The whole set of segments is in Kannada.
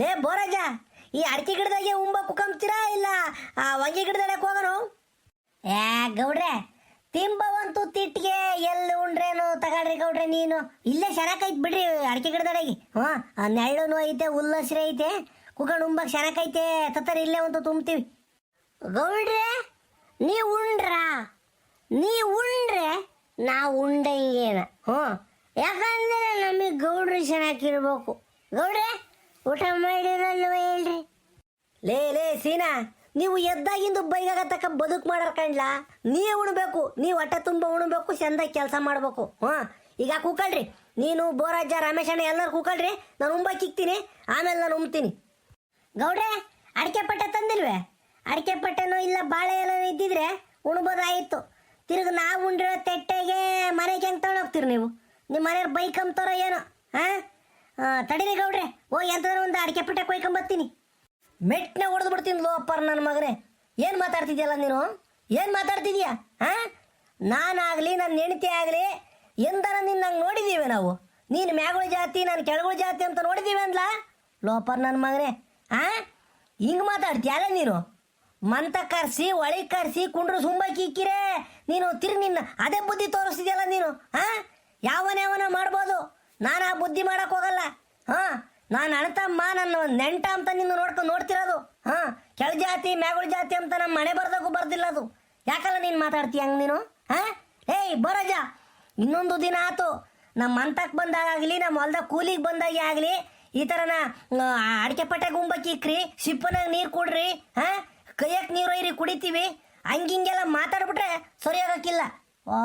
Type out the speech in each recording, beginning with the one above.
ಲೇ ಬೋರಾಜ ಈ ಅಡಿಕೆ ಗಿಡದಾಗೆ ಉಂಬ ಕುಕಂಬ್ತೀರಾ ಇಲ್ಲ, ಆ ವಂಗಿ ಗಿಡದಡಕ್ಕೆ ಹೋಗೋನು? ಏ ಗೌಡ್ರೆ, ತಿಂಬವಂತೂ ತಿಟ್ಟಿಗೆ ಎಲ್ಲಿ ಉಂಡ್ರೇನು ತಗಾಡ್ರಿ ಗೌಡ್ರೆ ನೀನು? ಇಲ್ಲೇ ಶರಕೈತ್ ಬಿಡ್ರಿ ಅಡಿಕೆ ಗಿಡದಡಗಿ ಆ ನೆಳ್ಳನು ಐತೆ ಹುಲ್ಲಸ್ರೆ ಐತೆ, ಕುಕಂಡ್ ಉಂಬಕ್ ಶರಕೈತೆ ತತ್ತರ ಇಲ್ಲೇ ಒಂದು ತುಂಬ್ತೀವಿ. ಗೌಡ್ರೆ, ನೀ ಉಂಡ್ರ? ನೀ ಉಂಡ್ರೆ, ನಾ ಉಂಡಂಗೇನ? ಹ್ಞೂ ಯಾಕಂದ್ರೆ ನಮಗೆ ಗೌಡ್ರ ಚೆನ್ನಾಗಿರ್ಬೇಕು ಗೌಡ್ರೆ ಊಟ ಮಾಡಿರಲ್ವ ಹೇಳ್ರಿ? ಲೇ ಲೇ, ಸೀನಾ, ನೀವು ಎದ್ದಾಗಿಂದು ಬೈಗಾಗತಕ್ಕ ಬದುಕು ಮಾಡಾರ ಕಂಡ್ಲ ನೀ ಉಣ್ಬೇಕು, ನೀವು ಹೊಟ್ಟೆ ತುಂಬ ಉಣ್ಬೇಕು ಚಂದ ಕೆಲಸ ಮಾಡ್ಬೇಕು. ಹಾ ಈಗ ಕೂಕಳ್ರಿ. ನೀನು ಬೋರಾಜ ರಮೇಶಣ್ಣ ಎಲ್ಲರೂ ಕೂಕಳ್ರಿ. ನಾನು ಉಂಬಕ್ಕೆ ಇಕ್ತೀನಿ ಆಮೇಲೆ ನಾನು ಉಂಬ್ತೀನಿ ಗೌಡ್ರೆ, ಅಡಿಕೆ ಪಟ್ಟೆ ತಂದಿಲ್ವೇ? ಅಡಿಕೆ ಪಟ್ಟೆನೋ ಇಲ್ಲ, ಬಾಳೆ ಎಲ್ಲ ಇದ್ದಿದ್ರೆ ಉಣ್ಬೋದಾಯಿತು. ತಿರುಗಿ ನಾವು ಉಂಡಿರೋ ತೆಟ್ಟೆಗೆ ಮನೆಗೆ ಹೆಂಗೆ ತಗೊಂಡೋಗ್ತೀರಿ ನೀವು? ನಿಮ್ಮ ಮನೆಯವ್ರು ಬೈಕ್ ಅಂತಾರೋ ಏನೋ, ಹಾಂ? ತಡೀರಿ ಗೌಡ್ರೆ. ಓ ಎಂತಂದ್ರೆ ಒಂದು ಅಡಿಕೆ ಪಿಟ್ಟ ಕೊಯ್ಕೊಂಬತ್ತೀನಿ ಮೆಟ್ನೆ ಹೊಡೆದು ಬಿಡ್ತೀನಿ ಲೋಪರ್ ನನ್ನ ಮಗನೇ. ಏನು ಮಾತಾಡ್ತಿದ್ಯಲ್ಲ ನೀನು? ಏನು ಮಾತಾಡ್ತಿದ್ಯಾ? ಹಾಂ ನಾನಾಗಲಿ ನನ್ನ ಹೆಂಡತಿ ಆಗಲಿ ಎಂದನ ನಿನ್ನ ನಂಗೆ ನೋಡಿದ್ದೀವಿ ನಾವು. ನೀನು ಮ್ಯಾಗಳ ಜಾತಿ, ನಾನು ಕೆಳಗಳ ಜಾತಿ ಅಂತ ನೋಡಿದ್ದೀವಿ ಅಂದ್ಲ? ಲೋಪರ್ ನನ್ನ ಮಗನೇ. ಹಾಂ ಹಿಂಗೆ ಮಾತಾಡ್ತೀಯಲ್ಲ ನೀನು? ಮಂತ ಕರ್ಸಿ ಒಳಗೆ ಕರ್ಸಿ, ಕುಂಡ್ರು ಸುಂಬ ಕಿಕ್ಕಿರೇ ನೀನು ತಿರು ನಿನ್ನ ಅದೇ ಬುದ್ಧಿ ತೋರಿಸ್ತಿದ್ಯಲ್ಲ ನೀನು? ಹಾಂ ಯಾವನ ಯಾವನ ಮಾಡ್ಬೋದು? ನಾನು ಆ ಬುದ್ಧಿ ಮಾಡಕ್ ಹೋಗಲ್ಲ. ಹಾಂ, ನಾನು ಅಣತಮ್ಮ ನನ್ನ ನೆಂಟ ಅಂತ ನಿನ್ನ ನೋಡ್ಕೊಂಡು ನೋಡ್ತಿರೋದು. ಹಾಂ, ಕೆಳ ಜಾತಿ, ಮ್ಯಾಗುಳ ಜಾತಿ ಅಂತ ನಮ್ಮ ಮನೆ ಬರ್ದಕ್ಕೂ ಬರ್ದಿಲ್ಲ ಅದು. ಯಾಕಲ್ಲ ನೀನು ಮಾತಾಡ್ತೀಯ ಹಂಗೆ ನೀನು? ಹಾಂ? ಏಯ್ ಬರಜ ಇನ್ನೊಂದು ದಿನ ಆತು. ನಮ್ಮ ಅಂತಕ್ಕೆ ಬಂದಾಗಲಿ ನಮ್ಮ ಹೊಲ್ದಾಗ ಕೂಲಿಗೆ ಬಂದಾಗೆ ಆಗಲಿ, ಈ ಥರನ ಅಡಿಕೆ ಪಟ್ಟೆ ಗುಂಬಕ್ಕಿಕ್ರಿ ಸಿಪ್ಪನಾಗ ನೀರು ಕೊಡ್ರಿ, ಹಾಂ? ಕೈಯಕ್ಕೆ ನೀರು ಒಯ್ರಿ ಕುಡಿತೀವಿ. ಹಂಗಿಂಗೆಲ್ಲ ಮಾತಾಡ್ಬಿಟ್ರೆ ಸರಿಯಾಗಕ್ಕಿಲ್ಲ. ಆ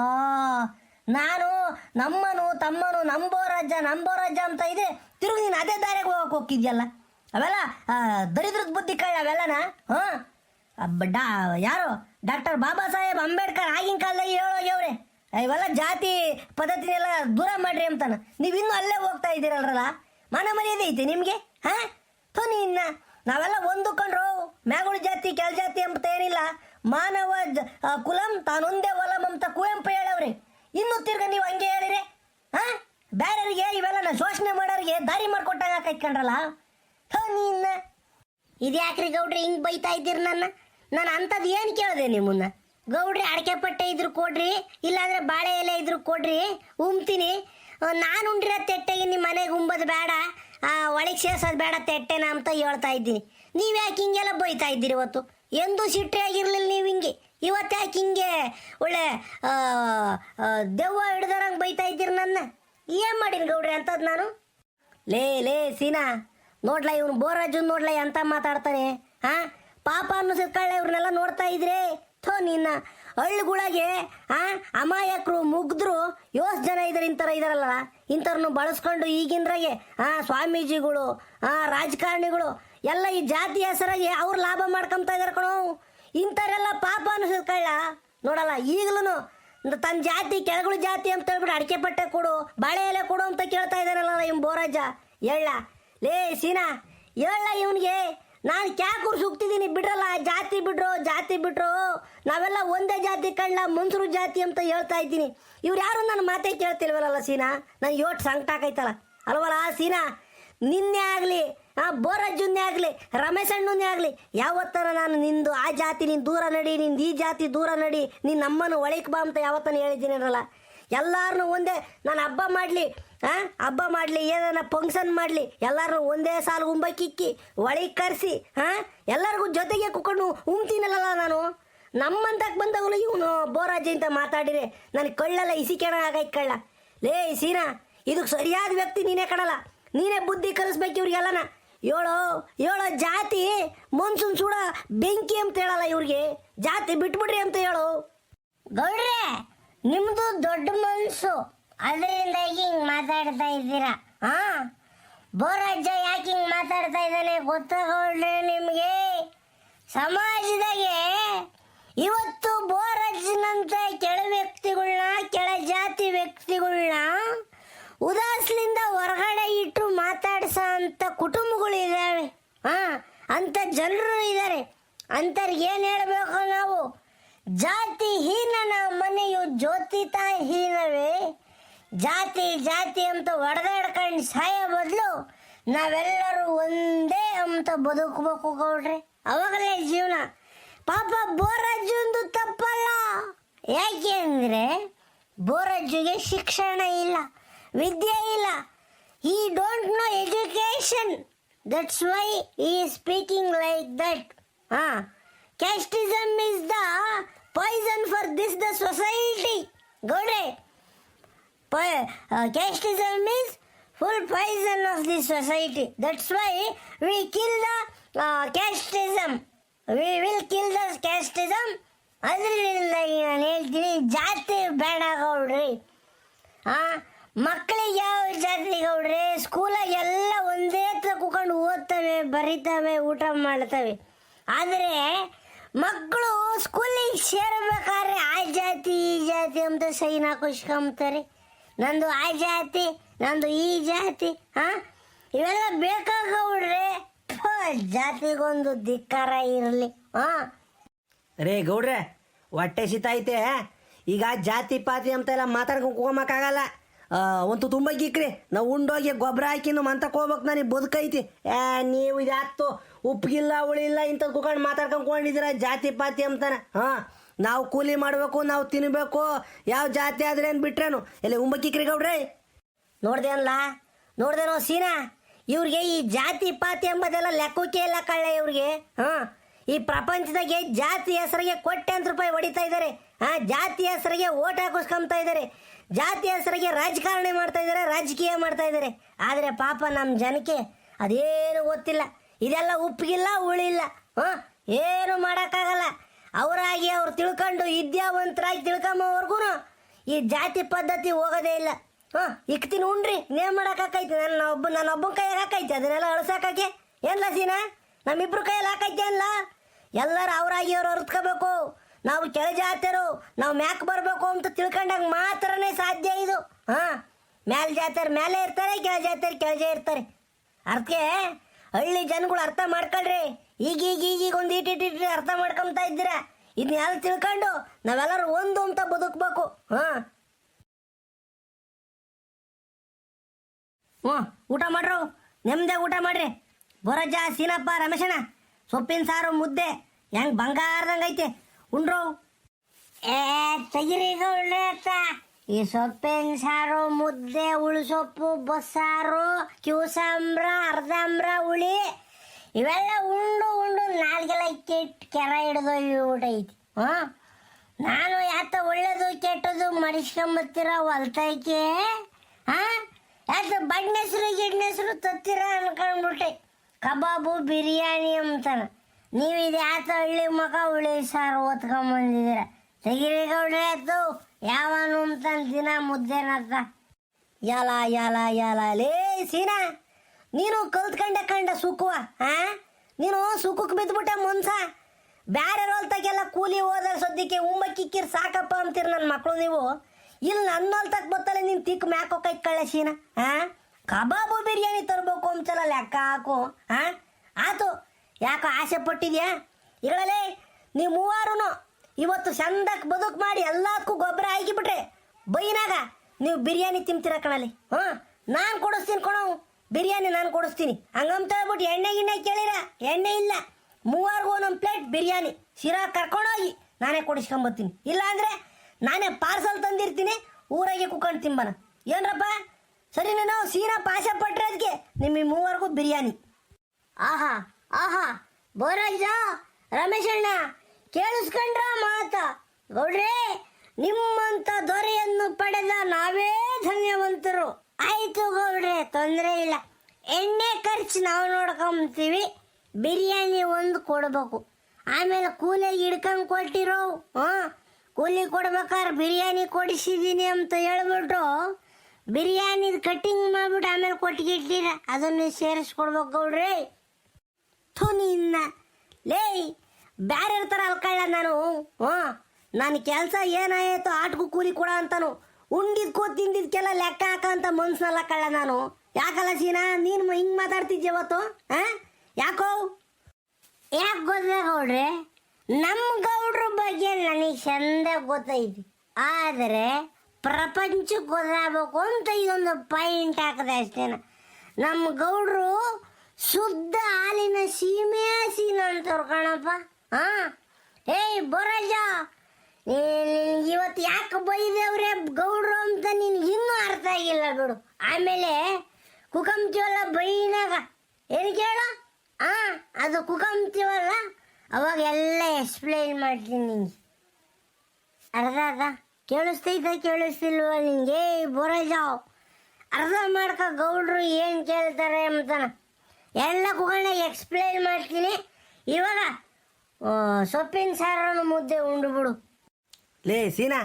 ನಾನು ನಮ್ಮನು, ತಮ್ಮನು, ನಂಬೋ ರಾಜ್ಯ ನಂಬೋ ರಾಜ್ಯ ಅಂತ ಇದೆ. ತಿರುಗಿ ನೀನು ಅದೇ ದಾರಿಗೆ ಹೋಗಕ್ಕೆ ಹೋಗ್ತಿದ್ಯಲ್ಲ? ಅವೆಲ್ಲ ದರಿದ್ರದ ಬುದ್ಧಿ ಕಳ್ಳ ಅವೆಲ್ಲನ? ಹಾಂ ಡಾ, ಯಾರು? ಡಾಕ್ಟರ್ ಬಾಬಾ ಸಾಹೇಬ್ ಅಂಬೇಡ್ಕರ್ ಆಗಿನ ಕಾಲದಲ್ಲಿ ಹೇಳೋಗ್ಯವ್ರೆ ಇವೆಲ್ಲ ಜಾತಿ ಪದ್ಧತಿನೆಲ್ಲ ದೂರ ಮಾಡ್ರಿ ಅಂತಾನ. ನೀವು ಇನ್ನೂ ಅಲ್ಲೇ ಹೋಗ್ತಾ ಇದ್ದೀರಲ್ರಲ್ಲ? ಮನೆ ಮರ್ಯಾದೆ ಐತೆ ನಿಮಗೆ? ಹಾಂ? ಥೋ ಇನ್ನ ನಾವೆಲ್ಲ ಹೊಂದ್ಕೊಂಡ್ರು. ಮ್ಯಾಗುಳು ಜಾತಿ ಕೆಳ ಜಾತಿ ಅಂತ ಏನಿಲ್ಲ. ಮಾನವ ಕುಲಂ ತಾನೊಂದೇ ಒಲಂ ಅಂತ ಕುವೆಂಪು ಹೇಳವ್ರಿ. ಇನ್ನು ತಿರ್ಗ ನೀವು ಹಂಗೆ ಹೇಳಿರಿ ಹಾ ಬೇರೆಯವ್ರಿಗೆ ಇವೆಲ್ಲ ನಾನು ಶೋಷಣೆ ಮಾಡೋರಿಗೆ ದಾರಿ ಮಾಡ್ಕೊಟ್ಟಾಗ ಕೈಕೊಂಡ್ರಲ್ಲ ಥೋ, ನಿನ್ನ. ಇದ್ಯಾಕ್ರಿ ಗೌಡ್ರಿ ಹಿಂಗೆ ಬೈತಾ ಇದ್ದೀರಿ ನನ್ನ? ನಾನು ಅಂಥದ್ದು ಏನು ಕೇಳಿದೆ ನಿಮ್ಮನ್ನ? ಗೌಡ್ರಿ ಅಡಕೆ ಪಟ್ಟೆ ಇದ್ರು ಕೊಡ್ರಿ, ಇಲ್ಲಾಂದ್ರೆ ಬಾಳೆ ಎಲೆ ಇದ್ರು ಕೊಡ್ರಿ, ಉಮ್ತೀನಿ. ನಾನು ಉಂಡಿರೋ ತೆಟ್ಟೆಗೆ ನಿಮ್ಮ ಮನೆಗೆ ಉಂಬೋದು ಬೇಡ ಒಳಗೆ ಸೇರ್ಸೋದು ಬೇಡ ತೆಟ್ಟೆನ ಅಂತ ಹೇಳ್ತಾ ಇದ್ದೀನಿ. ನೀವು ಯಾಕೆ ಹಿಂಗೆಲ್ಲ ಬೈತಾ ಇದ್ದೀರಿ ಇವತ್ತು? ಎಂದೂ ಸಿಟ್ಟೆ ಆಗಿರಲಿಲ್ಲ ನೀವು ಹಿಂಗೆ. ಇವತ್ತು ಯಾಕೆ ಹಿಂಗೆ ಒಳ್ಳೆ ದೆವ್ವ ಹಿಡ್ದಾರಂಗೆ ಬೈತಾ ಇದ್ದೀರಿ ನನ್ನ. ಏನು ಮಾಡೀನಿ ಗೌಡ್ರಿ ಅಂಥದ್ದು ನಾನು? ಲೇ ಲೇ, ಸೀನಾ, ನೋಡ್ಲ ಇವನು ಬೋರಾಜು ನೋಡ್ಲ ಅಂತ ಮಾತಾಡ್ತಾನೆ ಹಾ ಪಾಪ ಅನ್ನಿಸ್ಕೊಳ್ಳ ಇವ್ರನ್ನೆಲ್ಲ ನೋಡ್ತಾ ಇದ್ರೆ? ಥೋ, ನಿನ್ನ ಹಳ್ಳಿಗುಳಗೆ, ಆ, ಅಮಾಯಕರು, ಮುಗ್ದ್ರು ಯೋಸ್ ಜನ ಇದಾರೆ ಇಂಥರ ಇದಾರಲ್ಲ ಇಂಥವ್ರನ್ನು ಬಳಸ್ಕೊಂಡು ಈಗಿಂದ್ರಾಗೆ, ಆ, ಸ್ವಾಮೀಜಿಗಳು, ಆ, ರಾಜಕಾರಣಿಗಳು, ಎಲ್ಲ ಈ ಜಾತಿ ಹೆಸರಾಗಿ ಅವ್ರು ಲಾಭ ಮಾಡ್ಕೊಂತ ಇದಾರೆ ಕಣೋ. ಇಂಥವ್ರೆಲ್ಲ ಪಾಪ ಅನ್ನಿಸ್ಕೊಳ್ಳ ನೋಡಲ್ಲ ಈಗಲೂ ತನ್ನ ಜಾತಿ, ಕೆಳಗಳು ಜಾತಿ ಅಂತ ಹೇಳ್ಬಿಟ್ಟು ಅಡಿಕೆ ಪಟ್ಟೆ ಕೊಡು, ಬಾಳೆ ಎಲೆ ಕೊಡು ಅಂತ ಕೇಳ್ತಾ ಇದ್ದಾನಲ್ಲ ಇವ್ ಬೋರಾಜ ಹೇಳ ಲೇ ಸೀನಾ ಹೇಳ ಇವನಿಗೆ, ನಾನು ಕ್ಯಾಕೂರು ಸುಗ್ತಿದ್ದೀನಿ ಬಿಡ್ರಲ್ಲ, ಜಾತಿ ಬಿಡ್ರು ಜಾತಿ ಬಿಟ್ರು. ನಾವೆಲ್ಲ ಒಂದೇ ಜಾತಿ ಕಳ್ಳ, ಮನ್ಸರು ಜಾತಿ ಅಂತ ಹೇಳ್ತಾ ಇದ್ದೀನಿ. ಇವ್ರು ಯಾರು ನನ್ನ ಮಾತೇ ಕೇಳ್ತಿಲ್ವಲ್ಲ ಸೀನಾ? ನಾನು ಯೋಟ್ ಸಂಕಟ ಆಗೈತಲ್ಲ ಅಲ್ವಲ್ಲ ಸೀನಾ? ನಿನ್ನೆ ಆಗಲಿ ಆ ಬೋರಜ್ಜನ್ನೇ ಆಗಲಿ ರಮೇಶ್ ಅಣ್ಣನೇ ಆಗಲಿ, ಯಾವತ್ತರ ನಾನು ನಿಂದು ಆ ಜಾತಿ ನೀನು ದೂರ ನಡಿ, ನಿಂದು ಈ ಜಾತಿ ದೂರ ನಡಿ, ನೀನು ನಮ್ಮನ್ನು ಒಳಗೆ ಬಾ ಅಂತ ಯಾವತ್ತನ ಹೇಳಿದ್ದೀನಿರಲ್ಲ ಎಲ್ಲಾರನ್ನೂ ಒಂದೇ, ನಾನು ಹಬ್ಬ ಮಾಡಲಿ ಹಾಂ ಹಬ್ಬ ಮಾಡಲಿ ಏನಾರ ಫಂಕ್ಷನ್ ಮಾಡಲಿ ಎಲ್ಲರೂ ಒಂದೇ ಸಾಲು ಉಂಬಕ್ಕಿಕ್ಕಿ, ಒಳಗೆ ಕರೆಸಿ ಹಾಂ ಎಲ್ಲರಿಗೂ ಜೊತೆಗೆ ಕುಕೊಂಡು ಉಮ್ತೀನಲ್ಲ ನಾನು? ನಮ್ಮಂತಕ್ಕೆ ಬಂದಾಗಲೂ ಇವನು ಬೋರಾಜಿ ಅಂತ ಮಾತಾಡಿರೆ ನನಗೆ ಕಳ್ಳಲ್ಲ ಇಸಿಕೆಣ ಆಗೈ ಕಳ್ಳ? ಲೇ, ಸೀನಾ ಇದಕ್ಕೆ ಸರಿಯಾದ ವ್ಯಕ್ತಿ ನೀನೇ ಕಣಲ್ಲ. ನೀನೇ ಬುದ್ಧಿ ಕಲಿಸ್ಬೇಕು ಇವ್ರಿಗೆಲ್ಲನ. ಹೇಳೋ ಏಳು ಜಾತಿ, ಮನ್ಸೂನ್ ಸುಡ ಬೆಂಕಿ ಅಂತ ಹೇಳಲ್ಲ ಇವ್ರಿಗೆ. ಜಾತಿ ಬಿಟ್ಬಿಡ್ರಿ ಅಂತ ಹೇಳು. ಗೌಡ್ರೆ, ನಿಮ್ದು ದೊಡ್ಡ ಮನ್ಸು. ಅದರಿಂದ ಹಿಂಗ್ ಮಾತಾಡ್ತಾ ಇದ್ದೀರಾ? ಹಾ ಬೋರಜ್ಜ ಯಾಕೆ ಹಿಂಗ್ ಮಾತಾಡ್ತಾ ಇದ್ದಾನೆ ಗೊತ್ತಾಗೌಡ್ರೆ ನಿಮ್ಗೆ? ಸಮಾಜದಾಗೆ ಇವತ್ತು ಬೋರಜ್ಜನಂತ ಕೆಳ ವ್ಯಕ್ತಿಗಳನ್ನ ಕೆಳ ಜಾತಿ ವ್ಯಕ್ತಿಗಳನ್ನ ಉದಾಸಲಿಂದ ಇದ್ದಾವೆ ಹಾ, ಅಂತ ಜನರು ಇದ್ದಾರೆ. ಅಂಥವ್ರಿಗೆ ಏನು ಹೇಳಬೇಕು ನಾವು? ಜಾತಿ ಹೀನನ ಮನೆಯು ಜ್ಯೋತಿತ ಹೀನವೇ ಜಾತಿ ಜಾತಿ ಅಂತ ಒಡೆದಾಡ್ಕೊಂಡು ಸಾಯೋ ಬದಲು ನಾವೆಲ್ಲರೂ ಒಂದೇ ಅಂತ ಬದುಕಬೇಕು ಗೌಡ್ರೆ. ಅವಾಗಲೇ ಜೀವನ. ಪಾಪ ಬೋರಜ್ಜಂದು ತಪ್ಪಲ್ಲ. ಯಾಕೆ ಅಂದರೆ ಬೋರಜ್ಜಿಗೆ ಶಿಕ್ಷಣ ಇಲ್ಲ, ವಿದ್ಯೆ ಇಲ್ಲ. ಈ don't know Education that's why I speaking like that ಹಾ casteism is the poison for this the society ಗೌಡ್ರೆ casteism is full poison of the society. That's why we kill the uh, casteism. We will kill the casteism. ಅದರಿಂದ ನಾನು ಹೇಳ್ತೀನಿ ಜಾತಿ ಬೇಡ ಗೌಡ್ರಿ ಆ ಮಕ್ಕಳಿಗೆ ಯಾವ ಜಾತಿ ಗೌಡ್ರಿ ಸ್ಕೂಲಾಗ ಎಲ್ಲ ಒಂದೇ ತರ ಕೂಕೊಂಡು ಓದ್ತವೆ, ಬರಿತವೆ, ಊಟ ಮಾಡ್ತವೆ. ಆದರೆ ಮಕ್ಕಳು ಸ್ಕೂಲಿಗೆ ಸೇರ್ಬೇಕಾದ್ರೆ ಆ ಜಾತಿ, ಈ ಜಾತಿ ಅಂತ ಸೈನ್ ಹಾಕಿಸ್ಕೊಂತಾರೆ ನಂದು ಆ ಜಾತಿ, ನಂದು ಈ ಜಾತಿ, ಹಾ? ಇವೆಲ್ಲ ಬೇಕಾಗೌಡ್ರಿ ಜಾತಿಗೊಂದು ಧಿಕ್ಕಾರ ಇರಲಿ, ಹಾ? ರೇ ಗೌಡ್ರೆ, ಹೊಟ್ಟೆ ಐತೆ. ಈಗ ಜಾತಿ, ಪಾತಿ ಅಂತ ಎಲ್ಲ ಮಾತಾಡ್ಕೊಂಡು ಹೋಗಕ್ಕಾಗಲ್ಲ ಒಂದು ತುಂಬ ಗಿಕ್ರಿ ನಾವು ಉಂಡೋಗಿ ಗೊಬ್ಬರ ಹಾಕಿನ್ನು ಮಂತಕ್ಕೆ ಹೋಗ್ಬೇಕು ನನಗೆ ಬದುಕೈತಿ ಏ, ನೀವು ಇದಾತು ಉಪ್ಪಿಗಿಲ್ಲ ಉಳಿಲ್ಲ ಇಂಥದ್ದು ಕುಕೊಂಡು ಮಾತಾಡ್ಕೊಂಡ್ಕೊಂಡಿದ್ದೀರ? ಜಾತಿ ಪಾತಿ ಅಂತಾನೆ. ಹಾಂ, ನಾವು ಕೂಲಿ ಮಾಡಬೇಕು, ನಾವು ತಿನ್ನಬೇಕು ಯಾವ ಜಾತಿ ಆದ್ರೆ ಏನು ಬಿಟ್ರೇನು? ಎಲ್ಲಿ ಉಂಬಕ್ಕಿಕ್ರಿ ಗೌಡ್ರೆ? ನೋಡ್ದೆ ಅಲ್ಲ ನೋಡ್ದೇನೋ ಸೀನಾ? ಇವ್ರಿಗೆ ಈ ಜಾತಿ ಪಾತಿ ಎಂಬುದೆಲ್ಲ ಲೆಕ್ಕಕ್ಕೆ ಇಲ್ಲ ಕಳ್ಳೆ ಇವ್ರಿಗೆ. ಹಾಂ, ಈ ಪ್ರಪಂಚದಾಗೆ ಜಾತಿ ಹೆಸರಿಗೆ ಅಂತ ರೂಪಾಯಿ ಹೊಡಿತಾ ಇದ್ದಾರೆ ಹಾಂ ಜಾತಿ ಹೆಸರಿಗೆ ಓಟ್ ಹಾಕಿಸ್ಕೊಂತ ಇದ್ದಾರೆ ಜಾತಿ ಹೆಸರಿಗೆ ರಾಜಕಾರಣಿ ಮಾಡ್ತಾ ಇದ್ದಾರೆ, ರಾಜಕೀಯ ಮಾಡ್ತಾ ಇದ್ದಾರೆ. ಆದರೆ ಪಾಪ ನಮ್ಮ ಜನಕ್ಕೆ ಅದೇನು ಗೊತ್ತಿಲ್ಲ. ಇದೆಲ್ಲ ಉಪ್ಪಿಗಿಲ್ಲ ಉಳಿಲ್ಲ ಹಾ? ಏನು ಮಾಡೋಕ್ಕಾಗಲ್ಲ. ಅವರಾಗಿ ಅವ್ರು ತಿಳ್ಕೊಂಡು ವಿದ್ಯಾವಂತರಾಗಿ ತಿಳ್ಕೊಂಬವರೆಗೂ ಈ ಜಾತಿ ಪದ್ಧತಿ ಹೋಗೋದೇ ಇಲ್ಲ. ಹಾ? ಇಕ್ತೀನಿ ಉಣ್ರಿ ನೇಮ್ ಮಾಡಕ್ಕಾಕೈತಿ? ನನ್ನ ಒಬ್ಬ ನನ್ನ ಒಬ್ಬನ ಕೈಯಾಗ ಹಾಕೈತಿ. ಅದನ್ನೆಲ್ಲ ಅಳ್ಸಾಕಕ್ಕೆ ಏನ್ಲ ಸೀನ? ನಮ್ಮಿಬ್ರು ಕೈಯಲ್ಲಿ ಹಾಕೈತಿ ಅಲ್ಲ ಎಲ್ಲರೂ ಅವರಾಗಿ ಅವ್ರು ಅರ್ತ್ಕೋಬೇಕು. ನಾವು ಕೆಳ ಜಾತಿಯರು ನಾವು ಮ್ಯಾಕ್ ಬರಬೇಕು ಅಂತ ತಿಳ್ಕೊಂಡಾಗ ಮಾತ್ರನೇ ಸಾಧ್ಯ ಇದು. ಹಾ? ಮ್ಯಾಲ್ ಜಾತರ ಮೇಲೆ ಇರ್ತಾರೆ ಕೆಳ ಜಾತರ ಕೆಳಜೆ ಇರ್ತಾರೆ. ಅದಕ್ಕೆ ಹಳ್ಳಿ ಜನಗಳು ಅರ್ಥ ಮಾಡ್ಕೊಳ್ರಿ. ಈಗ ಈಗ ಈಗ ಈಗ ಒಂದು ಇಟ್ ಇಟ್ ಇಟ್ ಅರ್ಥ ಮಾಡ್ಕೊಂತ ಇದ್ದೀರಾ? ಇದನ್ನೆಲ್ಲ ತಿಳ್ಕೊಂಡು ನಾವೆಲ್ಲರೂ ಒಂದು ಅಂತ ಬದುಕಬೇಕು. ಹಾಂ? ಹ್ಞೂ ಊಟ ಮಾಡ್ರು? ನೆಮ್ಮದಿ ಊಟ ಮಾಡ್ರಿ. ಬೊರಜ ಸೀನಪ್ಪ, ರಮೇಶಣ್ಣ, ಸೊಪ್ಪಿನ ಸಾರು, ಮುದ್ದೆ. ಹೆಂಗ್ ಬಂಗಾರದಂಗ ಐತೆ. ಉಂಡ್ರು? ಏ ಅತ್ತ. ಈ ಸೊಪ್ಪಿನ ಸಾರು, ಮುದ್ದೆ ಉಳುಸೊಪ್ಪು ಬಸ್ಸಾರು ಕ್ಯೂಸಾಂಬ್ರ ಅರ್ಧಾಂಬ್ರ ಉಳಿ ಇವೆಲ್ಲ ಉಂಡು ಉಂಡು ನಾಲ್ಗೆಲ್ಲ ಕೆಟ್ಟ ಕೆರ ಹಿಡಿದು ಊಟ ಐತಿ. ಹಾಂ? ನಾನು ಯಾತ ಒಳ್ಳೇದು ಕೆಟ್ಟದು ಮಡಿಸ್ಕೊಂಬತ್ತೀರ ಹೊಲ್ತೈಕೆ? ಹಾಂ? ಯಾತ ಬಣ್ಣೆಸರು ಗಿಡ್ನೆಸರು ತತ್ತೀರ ಅನ್ಕೊಂಡ್ಬಿಟ್ಟೆ. ಕಬಾಬು, ಬಿರಿಯಾನಿ ಅಂತಾನ. ನೀವು ಇದು ಯಾತ ಹಳ್ಳಿ ಮಗ ಹುಳಿ ಸಾರು ಓದ್ಕೊಂಬಂದಿದ್ದೀರ ತೆಗಿರಿ ಗೌಡ್ರೆ ಆಯ್ತು ಯಾವನು ಅಂತ ದಿನ ಮುದ್ದೆನತ್ತ ಯಾಲ ಯಾಲ ಯಾಲ. ಲೇ, ಸೀನಾ, ನೀನು ಕಲ್ತ್ಕಂಡೆ ಕಂಡ ಸುಖುವ ಆ? ನೀನು ಸುಖಕ್ಕೆ ಬಿದ್ದುಬಿಟ್ಟೆ ಮುನ್ಸ? ಬೇರೆ ಹೊಲ್ತಾಗೆಲ್ಲ ಕೂಲಿ ಹೋದ ಸದ್ಯಕ್ಕೆ ಉಂಬಕ್ಕಿಕ್ಕಿರ್ ಸಾಕಪ್ಪ ಅಂತೀರ ನನ್ನ ಮಕ್ಕಳು ನೀವು. ಇಲ್ಲಿ ನನ್ನ ಹೊಲ್ತಕ್ ಬತ್ತಲ್ಲ ನೀನು ತಿಕ್ ಮ್ಯಾಕ್ ಕೈ ಕಳ್ಳೆ ಸೀನಾ ಹಾ ಕಬಾಬು ಬಿರಿಯಾನಿ ತರಬೇಕು ಅಂತಲ್ಲ ಲೆಕ್ಕ ಹಾಕು ಹಾಂ ಆತು. ಯಾಕೋ ಆಸೆ ಪಟ್ಟಿದ್ಯಾ? ಇರಲೇ ನೀವು ಮೂವಾರು ಇವತ್ತು ಚಂದಕ್ಕೆ ಬದುಕು ಮಾಡಿ ಎಲ್ಲದಕ್ಕೂ ಗೊಬ್ಬರ ಹಾಕಿಬಿಟ್ರೆ, ಬೈನಾಗ ನೀವು ಬಿರಿಯಾನಿ ತಿಂತೀರ ಕಣಲ್ಲಿ. ಹಾಂ, ನಾನು ಕೊಡಿಸ್ತೀನಿ ಕಣೋ, ಬಿರಿಯಾನಿ ನಾನು ಕೊಡಿಸ್ತೀನಿ. ಹಂಗಂತ ಹೇಳ್ಬಿಟ್ಟು ಎಣ್ಣೆ ಗಿಣ್ಣೆ ಕೇಳಿರ? ಎಣ್ಣೆ ಇಲ್ಲ. ಮೂವರಿಗೂ ಒಂದೊಂದು ಪ್ಲೇಟ್ ಬಿರಿಯಾನಿ. ಶಿರಾ ಕರ್ಕೊಂಡೋಗಿ ನಾನೇ ಕೊಡಿಸ್ಕೊಂಬರ್ತೀನಿ ಇಲ್ಲ ಅಂದರೆ ನಾನೇ ಪಾರ್ಸಲ್ ತಂದಿರ್ತೀನಿ, ಊರಾಗೆ ಕುಕ್ಕೊಂಡು ತಿಂಬನ ಏನ್ರಪ್ಪ? ಸರಿ ನಾನು ಸೀನಾ ಪಾಶ ಪಟ್ಟರೆ ಅದಕ್ಕೆ ನಿಮ್ಮ ಮೂವರಿಗೂ ಬಿರಿಯಾನಿ. ಆಹಾ ಆಹಾ ಬೋರಾಜ ರಮೇಶಣ್ಣ ಕೇಳಿಸ್ಕೊಂಡ್ರ ಮಾತ? ಗೌಡ್ರೆ ನಿಮ್ಮಂತ ದೊರೆಯನ್ನು ಪಡೆದ ನಾವೇ ಧನ್ಯವಂತರು. ಆಯ್ತು ಗೌಡ್ರೆ, ತೊಂದರೆ ಇಲ್ಲ. ಎಣ್ಣೆ ಖರ್ಚು ನಾವು ನೋಡ್ಕೊಂತೀವಿ. ಬಿರಿಯಾನಿ ಒಂದು ಕೊಡ್ಬೇಕು. ಆಮೇಲೆ ಕೂಲಿಗೆ ಹಿಡ್ಕೊಂಡ್ ಕೊಟ್ಟಿರೋ ಹಾಂ ಕೂಲಿ ಕೊಡ್ಬೇಕಾದ್ರೆ ಬಿರಿಯಾನಿ ಕೊಡಿಸಿದ್ದೀನಿ ಅಂತ ಹೇಳ್ಬಿಟ್ಟು, ಬಿರಿಯಾನಿದು ಕಟ್ಟಿಂಗ್ ಮಾಡ್ಬಿಟ್ಟು ಆಮೇಲೆ ಕೊಟ್ಟಿಗಿಟ್ಟಿರ ಅದನ್ನು ಸೇರಿಸ್ಕೊಡ್ಬೇಕು ಗೌಡ್ರೆ. ಥು ನಿನ್ನ. ಲೇ ಬ್ಯಾರೆ ಇರ್ತಾರ ಅಲ್ಕಳ್ಳ ನಾನು. ಹ್ಞೂ, ನನ್ನ ಕೆಲಸ ಏನಾಯಿತು ಆಟಗೂ ಕೂಲಿ ಕೊಡ ಅಂತಾನು. ಉಂಡಿದ್ಕೋ ತಿಂದಿದ್ಕೆಲ್ಲ ಲೆಕ್ಕ ಹಾಕ ಅಂತ ಮನ್ಸನಲ್ಲ ಕಳ್ಳ ನಾನು. ಯಾಕಲ್ಲ ಸೀನಾ, ನೀನು ಹಿಂಗೆ ಮಾತಾಡ್ತಿದ್ದೆ ಇವತ್ತು ಹಾಂ? ಯಾಕೋ? ಯಾಕೆ ಗೊತ್ತಿಲ್ಲ ಗೌಡ್ರೆ? ನಮ್ಮ ಗೌಡ್ರ ಬಗ್ಗೆ ನನಗೆ ಚಂದ ಗೊತ್ತೈತಿ. ಆದರೆ ಪ್ರಪಂಚಕ್ಕೆ ಗೊತ್ತಾಗಬೇಕು ಅಂತ ಇದೊಂದು ಪಾಯಿಂಟ್ ಹಾಕದೆ ಅಷ್ಟೇನ. ನಮ್ಮ ಗೌಡ್ರು ಶುದ್ಧ ಹಾಲಿನ ಸೀಮೆ ಸೀನ ಅಂತವ್ರು ಕಣಪ್ಪ ಹಾ? ಏಯ್ ಬೊರಾಜ ಇವತ್ತು ಯಾಕೆ ಬೈದೇವ್ರೆ ಗೌಡ್ರು ಅಂತ ನಿನ್ಗೆ ಇನ್ನೂ ಅರ್ಥ ಆಗಿಲ್ಲ ಬಿಡು. ಆಮೇಲೆ ಕುಕಂತೀವಲ್ಲ ಬೈನಾಗ ಏನು ಕೇಳು? ಆ ಅದು ಕುಕಂಬ್ತೀವಲ್ಲ ಅವಾಗ ಎಲ್ಲ ಎಕ್ಸ್ಪ್ಲೈನ್ ಮಾಡ್ತೀನಿ ನಿಂಗೆ ಅರ್ಧ ಅರ್ಧ. ಕೇಳಿಸ್ತೈತ, ಕೇಳಿಸ್ತಿಲ್ವ ನಿಂಗೆ ಬೊರಜಾವ್ ಅರ್ಧ ಮಾಡ್ಕ ಗೌಡ್ರು ಏನು ಕೇಳ್ತಾರೆ ಅಂತಾನ. ಎಲ್ಲ ಕುಗಣ್ಣ ಎಕ್ಸ್ಪ್ಲೈನ್ ಮಾಡ್ತೀನಿ. ಇವಾಗ ಸೊಪ್ಪಿನ ಸಾರನ್ನು ಮುದ್ದೆ ಉಂಡು ಬಿಡು. ಲೇ, ಸೀನಾ.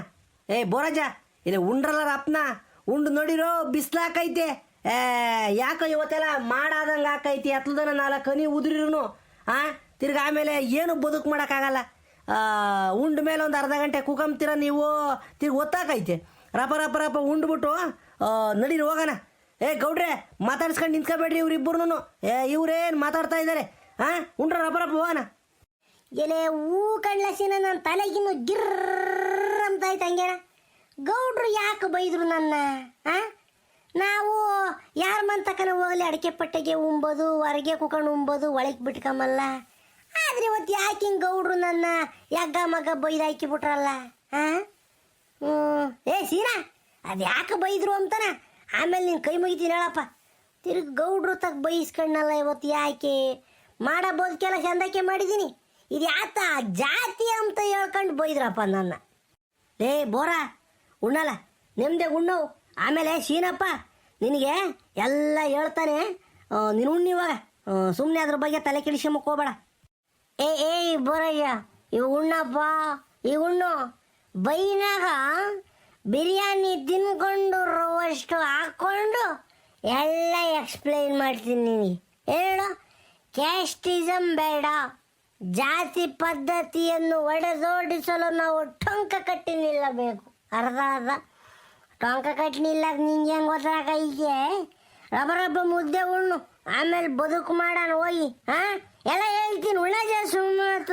ಏ ಬೋರಾಜ ಇಲ್ಲ ಉಂಡ್ರಲ್ಲ ರಪ್ನ ಉಂಡು ನೋಡಿರೋ ಬಿಸ್ಲಾಕೈತೆ ಏ, ಯಾಕೋ ಇವತ್ತೆಲ್ಲ ಮಾಡಾದಂಗೆ ಹಾಕೈತಿ. ಹತ್ಲದನ ನಾಲ್ಕು ಕನಿ ಉದುರಿರು ಆ, ತಿರ್ಗ ಆಮೇಲೆ ಏನು ಬದುಕು ಮಾಡೋಕ್ಕಾಗಲ್ಲ. ಉಂಡ ಮೇಲೆ ಒಂದು ಅರ್ಧ ಗಂಟೆ ಕುಕಂತೀರ ನೀವು. ತಿರ್ಗಿ ಒತ್ತಾಕೈತೆ. ರಪ ರಪ ರಪ ಉಂಡ್ಬಿಟ್ಟು ನಡೀರಿ, ಹೋಗೋಣ. ಏ, ಗೌಡ್ರೆ, ಮಾತಾಡ್ಸ್ಕೊಂಡು ನಿಂತ್ಕೋಬೇಡ್ರಿ ಇವ್ರಿಬ್ಬರು ಏ, ಇವ್ರೇನು ಮಾತಾಡ್ತಾ ಇದ್ದಾರೆ ಹಾಂ ಉಂಡ್ರ ರಬ್ಬರ ಭವನ ಎಲೆ ಹೂ ಕಣ್ಲಸಿನ ನನ್ನ ತಲೆಗಿನ್ನು ಗಿರ್ರ ಅಂತ ಆಯ್ತು ಹಂಗೇನ ಗೌಡ್ರು ಯಾಕೆ ಬೈದ್ರು ನನ್ನ? ಹಾ ನಾವು ಯಾರ ಮಂತಕನ ಹೋಗಲಿ ಅಡಿಕೆ ಪಟ್ಟೆಗೆ ಉಂಬೋದು ಹೊರಗೆ ಕುಕೊಂಡು ಉಂಬೋದು, ಒಳಗೆ ಬಿಟ್ಕೊಂಬಲ್ಲ ಆದ್ರೆ ಇವತ್ತು ಯಾಕೆ ಹಿಂಗೆ ಗೌಡ್ರು ನನ್ನ ಯಗ್ಗ ಮಗ್ಗ ಬೈದು ಹಾಕಿ ಬಿಟ್ರಲ್ಲ? ಹಾ ಹ್ಞೂ ಏ ಸೀನಾ ಅದು ಯಾಕೆ ಬೈದ್ರು ಅಂತಾನ? ಆಮೇಲೆ ನೀನು ಕೈ ಮುಗಿತೀನಿ ಹೇಳಪ್ಪ. ತಿರುಗಿ ಗೌಡ್ರು ತಗ ಬೈಸ್ಕೊಂಡಲ್ಲ ಇವತ್ತು ಯಾಕೆ? ಮಾಡಬೋದು ಕೆಲ ಚಂದಕ್ಕೆ ಮಾಡಿದ್ದೀನಿ ಇದು ಯಾತ ಜಾತಿ ಅಂತ ಹೇಳ್ಕೊಂಡು ಬೈದ್ರಪ್ಪ ನನ್ನ. ಲೇ ಬೋರಾ, ಉಣ್ಣಲ್ಲ, ನಿಮ್ದೆ ಉಣ್ಣವು ಆಮೇಲೆ ಶೀನಪ್ಪ ನಿನಗೆ ಎಲ್ಲ ಹೇಳ್ತಾನೆ. ನೀನು ಉಣ್ಣಿವಾಗ ಸುಮ್ಮನೆ ಅದ್ರ ಬಗ್ಗೆ ತಲೆ ಕೆಡಿಸಿ ಹೋಗ್ಬೇಡ. ಏ ಏಯ್ ಬೋರಯ್ಯ ಇವು ಉಣ್ಣಪ್ಪ, ಈ ಉಣ್ಣು. ಬೈನಾಗ ಬಿರಿಯಾನಿ ತಿನ್ಕೊಂಡು ರವಷ್ಟು ಹಾಕ್ಕೊಂಡು ಎಲ್ಲ ಎಕ್ಸ್ಪ್ಲೈನ್ ಮಾಡ್ತೀನಿ ಹೇಳು? ಕ್ಯಾಸ್ಟಿಸಮ್ ಬೇಡ. ಜಾತಿ ಪದ್ಧತಿಯನ್ನು ಒಡೆದೋಡಿಸಲು ನಾವು ಟೊಂಕ ಕಟ್ಟಿ ನಿಲ್ಲಬೇಕು. ಅರ್ಧ ಅರ್ಧ. ಟೊಂಕ ಕಟ್ಟಿ ನಿಲ್ಲ ನಿಂಗೆ ಹೆಂಗೆ ಗೊತ್ತಾಗ ರಬ ರಬ್ಬ ಮುದ್ದೆ ಉಣ್ಣು. ಆಮೇಲೆ ಬದುಕು ಮಾಡೋಣ ಹೋಗಿ. ಹಾಂ ಎಲ್ಲ ಹೇಳ್ತೀನಿ. ಉಣ ಸುಮ್ಮನೆ